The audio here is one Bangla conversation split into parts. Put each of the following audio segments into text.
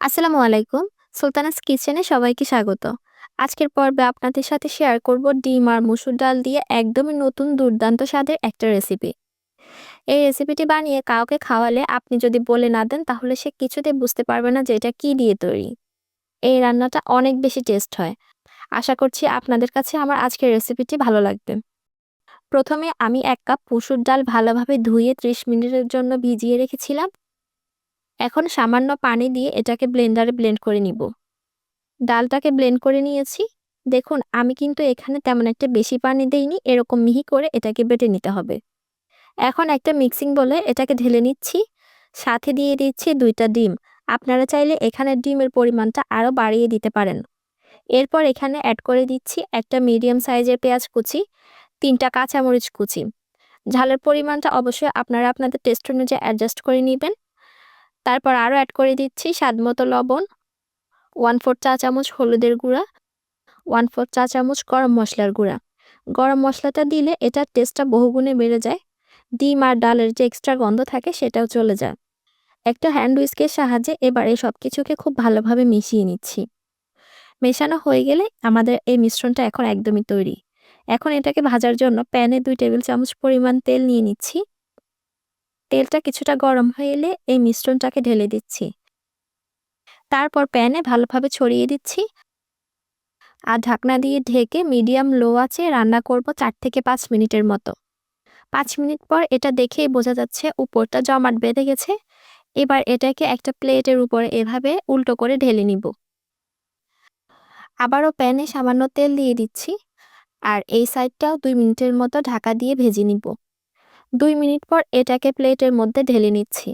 আসসালামু আলাইকুম। সুলতানাস কিচেনে সবাইকে স্বাগত। আজকের পর্বে আপনাদের সাথে শেয়ার করব ডিম আর মুসুর ডাল দিয়ে একদমই নতুন দুর্দান্ত স্বাদের একটা রেসিপি এই রেসিপিটি বানিয়ে কাউকে খাওয়ালে আপনি যদি বলে না দেন, তাহলে সে কিছুতেই বুঝতে পারবে না যে এটা কী দিয়ে তৈরি। এই রান্নাটা অনেক বেশি টেস্ট হয়। আশা করছি আপনাদের কাছে আমার আজকের রেসিপিটি ভালো লাগবে। প্রথমে আমি এক কাপ মুসুর ডাল ভালোভাবে ধুয়ে ত্রিশ মিনিটের জন্য ভিজিয়ে রেখেছিলাম। এখন সামান্য পানি দিয়ে এটাকে ব্লেন্ডারে ব্লেন্ড করে নিব। ডালটাকে ব্লেন্ড করে নিয়েছি। দেখুন, আমি কিন্তু এখানে তেমন একটা বেশি পানি দেইনি, এরকম মিহি করে এটাকে বেটে নিতে হবে। এখন একটা মিক্সিং বলে এটাকে ঢেলে নিচ্ছি। সাথে দিয়ে দিচ্ছি দুইটা ডিম। আপনারা চাইলে এখানে ডিমের পরিমাণটা আরও বাড়িয়ে দিতে পারেন। এরপর এখানে অ্যাড করে দিচ্ছি একটা মিডিয়াম সাইজের পেঁয়াজ কুচি, তিনটা কাঁচামরিচ কুচি। ঝালের পরিমাণটা অবশ্যই আপনারা আপনাদের টেস্ট অনুযায়ী অ্যাডজাস্ট করে নেবেন। তারপর আরও অ্যাড করে দিচ্ছি স্বাদ মতো লবণ ওয়ান ফোর চা চামচ হলুদের গুঁড়া ওয়ান ফোর চা চামচ গরম মশলার গুঁড়া। গরম মশলাটা দিলে এটার টেস্টটা বহুগুণে বেড়ে যায়, ডিম আর ডালের যে এক্সট্রা গন্ধ থাকে সেটাও চলে যায়। একটা হ্যান্ড উইস্কের সাহায্যে এবার এই সব কিছুকে খুব ভালোভাবে মিশিয়ে নিচ্ছি। মেশানো হয়ে গেলে আমাদের এই মিশ্রণটা এখন একদমই তৈরি। এখন এটাকে ভাজার জন্য প্যানে দুই টেবিল চামচ পরিমাণ তেল নিয়ে নিচ্ছি। তেলটা কিছুটা গরম হয়ে এলে এই মিশ্রণটাকে ঢেলে দিচ্ছি। তারপর প্যানে ভালোভাবে ছড়িয়ে দিচ্ছি। আর ঢাকনা দিয়ে ঢেকে মিডিয়াম লো আছে রান্না করব চার থেকে পাঁচ মিনিটের মতো। পাঁচ মিনিট পর এটা দেখেই বোঝা যাচ্ছে উপরটা জমাট বেঁধে গেছে। এবার এটাকে একটা প্লেটের উপরে এভাবে উল্টো করে ঢেলে নিব। আবারও প্যানে সামান্য তেল দিয়ে দিচ্ছি। আর এই সাইডটাও দুই মিনিটের মতো ঢাকা দিয়ে ভেজে নিব। দুই মিনিট পর এটাকে প্লেটের মধ্যে ঢেলে নিচ্ছি।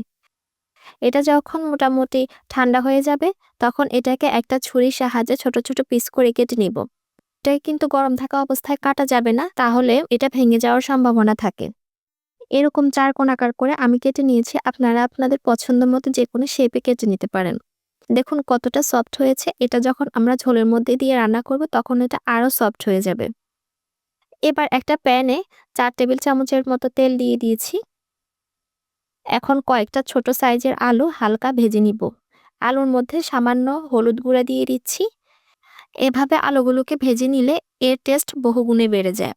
এটা যখন মোটামুটি ঠান্ডা হয়ে যাবে, তখন এটাকে একটা ছুরির সাহায্যে ছোট ছোট পিস করে কেটে নিব। এটাকে কিন্তু গরম থাকা অবস্থায় কাটা যাবে না, তাহলে এটা ভেঙে যাওয়ার সম্ভাবনা থাকে। এরকম চার কোনাকার করে আমি কেটে নিয়েছি, আপনারা আপনাদের পছন্দ মতো যে কোনো শেপে কেটে নিতে পারেন। দেখুন কতটা সফট হয়েছে। এটা যখন আমরা ঝোলের মধ্যে দিয়ে রান্না করব, তখন এটা আরও সফট হয়ে যাবে। এবার একটা প্যানে চার টেবিল চামচের মতো তেল দিয়ে দিয়েছি। এখন কয়েকটা ছোট সাইজের আলু হালকা ভেজে নিব। আলুর মধ্যে সামান্য হলুদ গুঁড়া দিয়ে দিচ্ছি। এভাবে আলুগুলোকে ভেজে নিলে এর টেস্ট বহুগুণে বেড়ে যায়।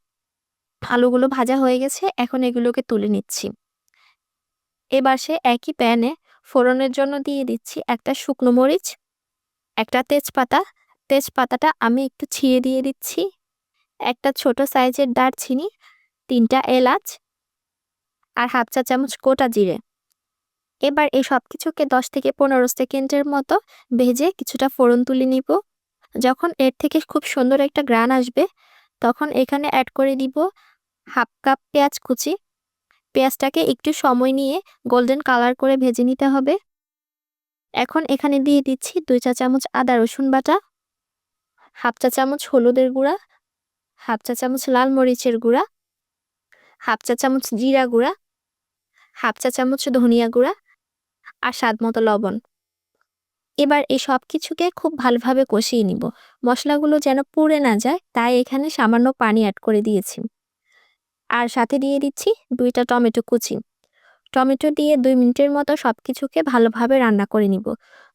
আলুগুলো ভাজা হয়ে গেছে, এখন এগুলোকে তুলে নিচ্ছি। এবার সে একই প্যানে ফোড়নের জন্য দিয়ে দিচ্ছি একটা শুকনো মরিচ, একটা তেজপাতা। তেজপাতাটা আমি একটু ছিঁড়ে দিয়ে দিচ্ছি। একটা ছোট সাইজের দারচিনি, তিনটা এলাচ আর হাফ চা চামচ গোটা জিরে। এবার এই সব কিছুকে দশ থেকে পনেরো সেকেন্ডের মতো ভেজে কিছুটা ফোড়ন তুলে নিব। যখন এর থেকে খুব সুন্দর একটা গ্রান আসবে, তখন এখানে অ্যাড করে দিব হাফ কাপ পেঁয়াজ কুচি। পেঁয়াজটাকে একটু সময় নিয়ে গোল্ডেন কালার করে ভেজে নিতে হবে। এখন এখানে দিয়ে দিচ্ছি দুই চা চামচ আদা রসুন বাটা, হাফ চা চামচ হলুদের গুঁড়া হাফ চা চামচ লাল মরিচের গুঁড়া, হাফ চা চামচ জিরা গুঁড়া, হাফ চা চামচ ধনিয়া গুঁড়া আর স্বাদ মতো লবণ। এবার এই সব কিছুকে খুব ভালোভাবে কষিয়ে নিব। মশলাগুলো যেন পুড়ে না যায়, তাই এখানে সামান্য পানি অ্যাড করে দিয়েছি। আর সাথে দিয়ে দিচ্ছি দুইটা টমেটো কুচি। টমেটো দিয়ে দুই মিনিটের মতো সব কিছুকে ভালোভাবে রান্না করে নিব।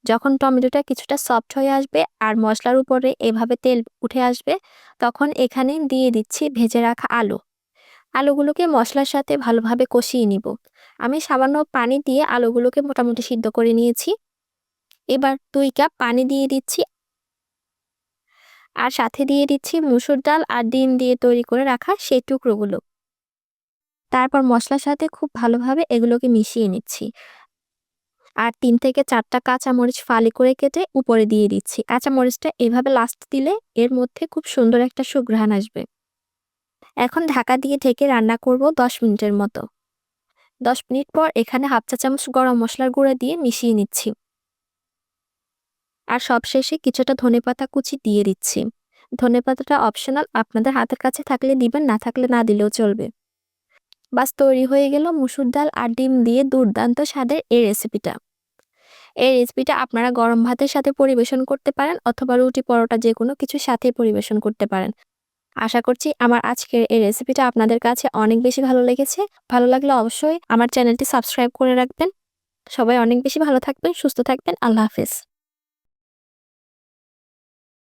যখন টমেটোটা কিছুটা সফট হয়ে আসবে আর মশলার উপরে এভাবে তেল উঠে আসবে, তখন এখানে দিয়ে দিচ্ছি ভেজে রাখা আলু। আলুগুলোকে মশলার সাথে ভালোভাবে কষিয়ে নিব। আমি সামান্য পানি দিয়ে আলুগুলোকে মোটামুটি সিদ্ধ করে নিয়েছি। এবার দুই কাপ পানি দিয়ে দিচ্ছি। আর সাথে দিয়ে দিচ্ছি মুসুর ডাল আর ডিম দিয়ে তৈরি করে রাখা সেই টুকরোগুলো। তারপর মশলার সাথে খুব ভালোভাবে এগুলোকে মিশিয়ে নিচ্ছি। আর তিন থেকে চারটা কাঁচামরিচ ফালি করে কেটে উপরে দিয়ে দিচ্ছি। কাঁচামরিচটা এভাবে লাস্ট দিলে এর মধ্যে খুব সুন্দর একটা সুঘ্রাণ আসবে। এখন ঢাকা দিয়ে ঢেকে রান্না করব দশ মিনিটের মতো। দশ মিনিট পর এখানে হাফ চা চামচ গরম মশলার গুঁড়া দিয়ে মিশিয়ে নিচ্ছি। আর সবশেষে কিছুটা ধনেপাতা কুচি দিয়ে দিচ্ছি। ধনেপাতাটা অপশনাল আপনাদের হাতের কাছে থাকলে দিবেন, না থাকলে না দিলেও চলবে। বাস তৈরি হয়ে গেল মুসুর ডাল আর ডিম দিয়ে দুর্দান্ত স্বাদের এই রেসিপিটা এই রেসিপিটা আপনারা গরম ভাতের সাথে পরিবেশন করতে পারেন অথবা রুটি পরোটা যে কোনো কিছুর সাথে পরিবেশন করতে পারেন। আশা করছি আমার আজকের এই রেসিপিটা আপনাদের কাছে অনেক বেশি ভালো লেগেছে। ভালো লাগলে অবশ্যই আমার চ্যানেলটি সাবস্ক্রাইব করে রাখবেন। সবাই অনেক বেশি ভালো থাকবেন, সুস্থ থাকবেন। আল্লাহ হাফেজ।